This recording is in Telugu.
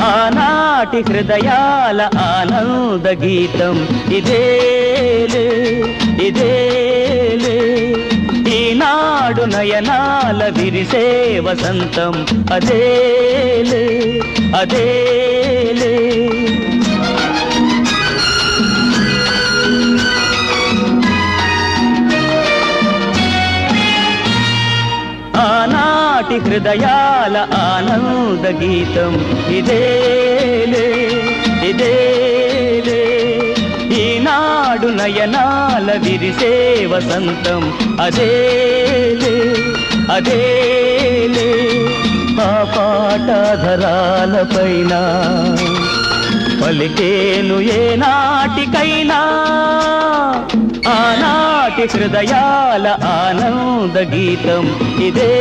ఆనాటి హృదయాల ఆనంద గీతం. ఇదేలే ఇదేలే ఈనాడు నయనాల విరిసే వసంతం. అదేలే అదేలే. కోటి హృదయాల ఆనంద గీతం. ఇదేలే ఇదేలే ఈనాడు నయనాల విరిసే వసంతం. అదేలే అదేలే ఆ పాటధరాలపైన పలికేను ఏ నాటికైనా ఆనాటి హృదయాల ఆనంద గీతం. ఇదే